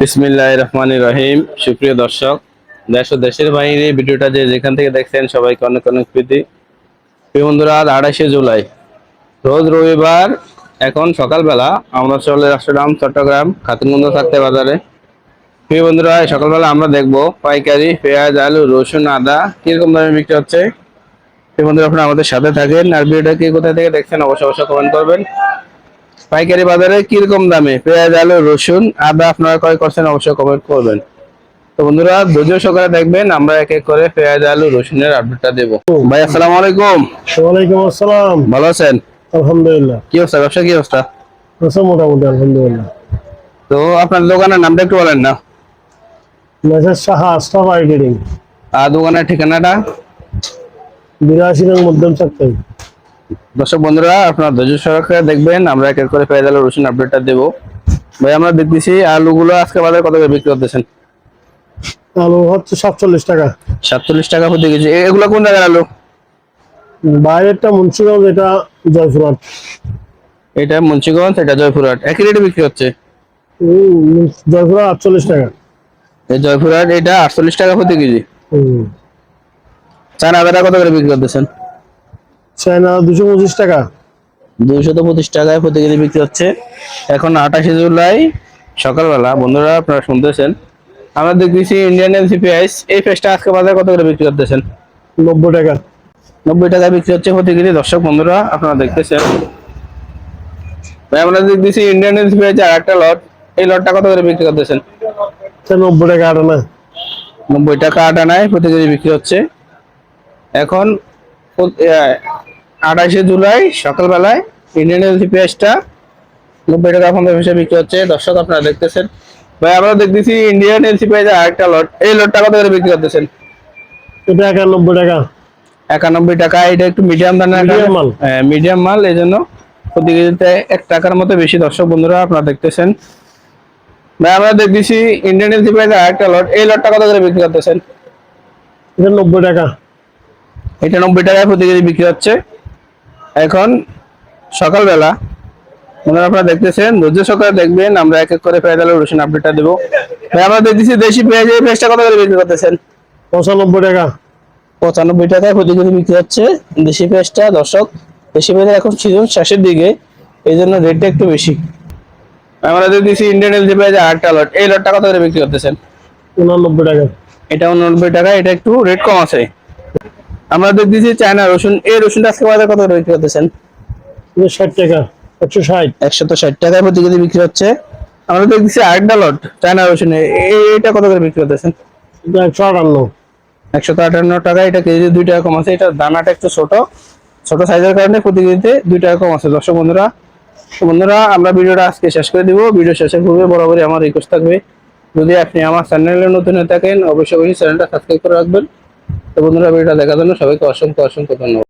বিসমিল্লাহ রহমান রহিম সুপ্রিয় দর্শক, দেশ ও দেশের বাইরে ভিডিওটা যে যেখান থেকে দেখছেন সবাইকে অনেক অনেক প্রীতি। বন্ধুরা, আজ আড়াইশে জুলাই। রোজ রবিবার, এখন সকালবেলা আমরা চলে আসলাম চট্টগ্রাম খাতুনগঞ্জ থাকতে বাজারে। প্রিয় বন্ধুরা সকালবেলা আমরা দেখব পাইকারি, পেঁয়াজ, আলু, রসুন, আদা, কীরকম দামে বিক্রি হচ্ছে। প্রিয় বন্ধুরা, আপনারা আমাদের সাথে থাকেন। আর ভিডিওটা কি কোথা থেকে দেখছেন, অবশ্যই অবশ্যই কমেন্ট করবেন। পাইকারি বাজারে কীরকম দামে? পেঁয়াজ আলু রসুন আদা আপনারা ক্রয় করছেন অবশ্যই কমেন্ট করবেন। তো বন্ধুরা ধৈর্য সহকারে দেখবেন আমরা এক এক করে পেঁয়াজ আলু রসুনের আপডেটটা দেবো। ভাই আসসালামু আলাইকুম। ওয়ালাইকুম আসসালাম। ভালো আছেন? আলহামদুলিল্লাহ। কি অবস্থা? ব্যবসা কি অবস্থা? আছে মোটামুটি আলহামদুলিল্লাহ। তো আপনার দোকানের নামটা একটু বলেন না। মেসেজ সাহা আস্টাফ আইডিং আর দোকানের ঠিকানাটা? বিরাশি নং মধ্যম চাকরি। দর্শক বন্ধুরা আপনার ধৈর্য সহকারে দেখবেন আমরা এক এক করে পেঁয়াজ আলু রসুন আপডেটটা দেবো। ভাই আমরা দেখতেছি আলুগুলো আজকে বাজারে কত করে বিক্রি করতেছেন? আলু হচ্ছে সাতচল্লিশ টাকা। সাতচল্লিশ টাকা প্রতি কেজি। এগুলো কোন জায়গার আলু? বাইরেরটা মুন্সিগঞ্জ এটা জয়পুরহাট। এটা মুন্সিগঞ্জ এটা জয়পুরহাট। একই রেটে বিক্রি হচ্ছে? জয়পুরহাট আটচল্লিশ টাকা। এই জয়পুরহাট এটা আটচল্লিশ টাকা প্রতি কেজি। চায়না আদাটা কত করে বিক্রি করতেছেন? চায়না দুশো পঁচিশ টাকা। দুইশত পঁচিশ টাকায় প্রতি কেজি বিক্রি হচ্ছে। এখন আঠাশে জুলাই সকালবেলা। বন্ধুরা আপনারা শুনতেছেন। আমরা দেখতেছি ইন্ডিয়ান এলসি পেঁয়াজ এই পেঁয়াজটা আজকে বাজারে কত করে বিক্রি করতেছেন? নব্বই টাকা। নব্বই টাকায় বিক্রি হচ্ছে প্রতি কেজি। দর্শক বন্ধুরা আপনারা দেখতেছেন। আমরা দেখতেছি ইন্ডিয়ান এলসি পেঁয়াজ আর একটা লট এই লটটা কত করে বিক্রি করতেছেন? নব্বই টাকা আটানা নব্বই টাকা আটা নাই প্রতি কেজি বিক্রি হচ্ছে। এখন আঠাশে জুলাই সকালবেলায় ইন্ডিয়ান এলসি পেঁয়াজটা নব্বই টাকা পঞ্চাশ পয়সা বিক্রি হচ্ছে। দর্শক আপনারা দেখতেছেন। ভাই আমরা দেখতেছি ইন্ডিয়ান এলসি পেঁয়াজ আরেকটা লট এই লটটা কত করে বিক্রি করতেছেন? এটা একানব্বই টাকা। একানব্বই টাকা। এটা একটু মিডিয়াম দানের মাল। মিডিয়াম মাল। এই জন্য প্রতি কেজিতে এক টাকার মতো বেশি। দর্শক বন্ধুরা আপনারা দেখতেছেন। ভাই আমরা দেখতেছি ইন্ডিয়ান এলসি পেঁয়াজ আরেকটা লট এই লটটা কত করে বিক্রি করতেছেন? এটা নব্বই টাকা। এটা নব্বই টাকায় প্রতি কেজি বিক্রি হচ্ছে। এখন সকালবেলা মনে আপনারা দেখতেছেন ধৈর্য সকালে দেখবেন আমরা এক এক করে পেঁয়াজ আলু রসুন আপডেটটা দেবো। ভাই আমরা দেখতেছি দেশি পেঁয়াজ এই পেঁয়াজটা কত করে বিক্রি করতেছেন? পঁচানব্বই টাকা। পঁচানব্বই টাকায় প্রতি কেজি বিক্রি হচ্ছে দেশি পেঁয়াজটা দর্শক দেশি পেঁয়াজের এখন সিজন শেষের দিকে এই জন্য রেটটা একটু বেশি। আমরা দেখতেছি ইন্ডিয়ান এলজি পেঁয়াজ আটটা লট এই লটটা কত করে বিক্রি করতেছেন? উনানব্বই টাকা। এটা উনানব্বই টাকা এটা একটু রেট কম আছে। আমরা দেখতেছি চায়না রসুন। এই রসুনটা আজকে বাজারে কত করে বিক্রি করতেছেন? ষাট টাকা একশো ষাট। একশো তো ষাট টাকায় প্রতি কেজি বিক্রি হচ্ছে। আমরা দেখতেছি আরেকটা লট চায়না রসুন। এটা কত করে বিক্রি করতেছেন? একশো আটান্ন। একশো আটান্ন টাকা এটা কেজি দুই টাকা কম আছে। এটা দানাটা একটু ছোট। ছোট সাইজের কারণে প্রতি কেজিতে দুই টাকা কম আছে। দর্শক বন্ধুরা বন্ধুরা আমরা ভিডিওটা আজকে শেষ করে দিব। ভিডিও শেষের পূর্বে বরাবরই আমার রিকোয়েস্ট থাকবে। যদি আপনি আমার চ্যানেলে নতুন হয়ে থাকেন অবশ্যই অবশ্যই চ্যানেলটা সাবস্ক্রাইব করে রাখবেন। তো বন্ধুরা ভিডিওটা দেখার জন্য সবাইকে অসংখ্য অসংখ্য ধন্যবাদ।